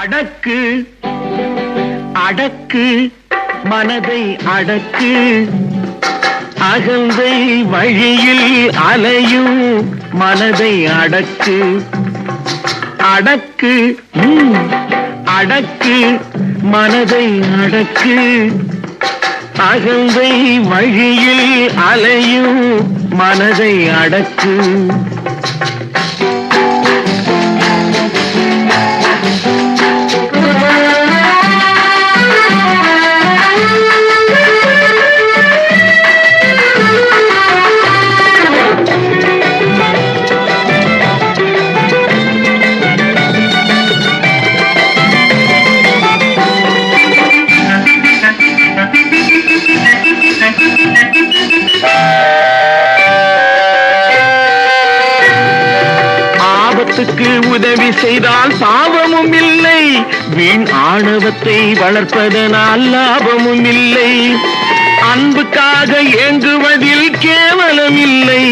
அடக்கு அடக்கு மனதை அடக்கு அகந்தை வழியில் அலையும் மனதை அடக்கு. அடக்கு அடக்கு மனதை அடக்கு. அகந்தை வழியில் அலையும் மனதை அடக்கு. ஆபத்துக்கு உதவி செய்தால் பாவமும் இல்லை. வீண் ஆணவத்தை வளர்ப்பதனால் லாபமும் இல்லை. அன்புக்காக ஏங்குவதில் கேவலம் இல்லை.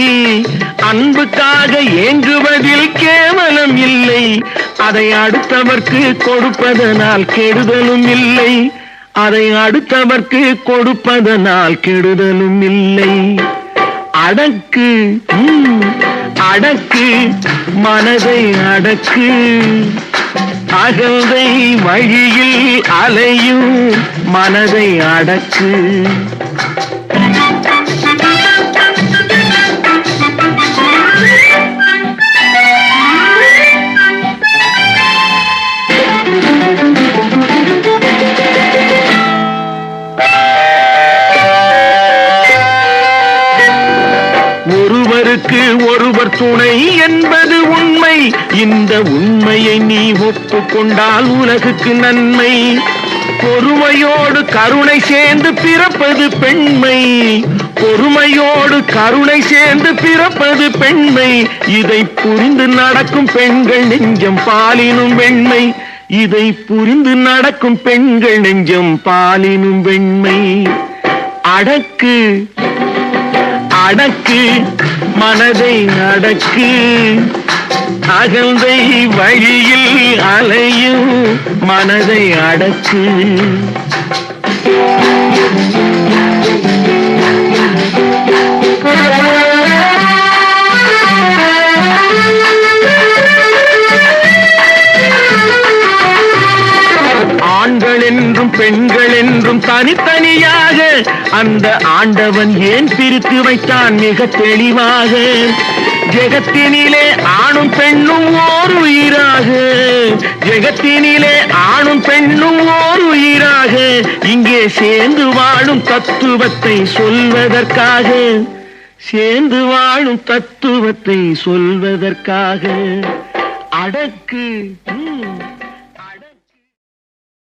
அன்புக்காக ஏங்குவதில் கேவலம் இல்லை. அதை அடுத்தவர்க்கு கொடுப்பதனால் கெடுதலும் இல்லை. அதை அடுத்தவர்க்கு கொடுப்பதனால் கெடுதலும் இல்லை. அடக்கு அடக்கு மனதை அடக்கு. அகந்தை வழியில் அலையும் மனதை அடக்கு. ஒருவருக்கு ஒரு துணை என்பது உண்மை. இந்த உண்மையை நீ ஒப்புக்கொண்டால் உலகுக்கு நன்மை. பொறுமையோடு கருணை சேர்ந்து பிறப்பது பெண்மை. பொறுமையோடு கருணை சேர்ந்து பிறப்பது பெண்மை. இதை புரிந்து நடக்கும் பெண்கள் நெஞ்சம் பாலினும் வெண்மை. இதை புரிந்து நடக்கும் பெண்கள் நெஞ்சம் பாலினும் வெண்மை. அடக்கு. அடக்கு மனதை அடக்கு அகந்தை வழியில் அலையும் மனதை அடக்கு. ஆண்களின் பெண்கள் என்றும் தனித்தனியாக அந்த ஆண்டவன் ஏன் பிரித்து வைத்தான் மிக தெளிவாக? ஜெகத்தினிலே ஆணும் பெண்ணும் ஓர் உயிராக. ஜெகத்தினிலே ஆணும் பெண்ணும் ஓர் உயிராக. இங்கே சேர்ந்து வாழும் தத்துவத்தை சொல்வதற்காக. சேர்ந்து வாழும் தத்துவத்தை சொல்வதற்காக. அடக்கு.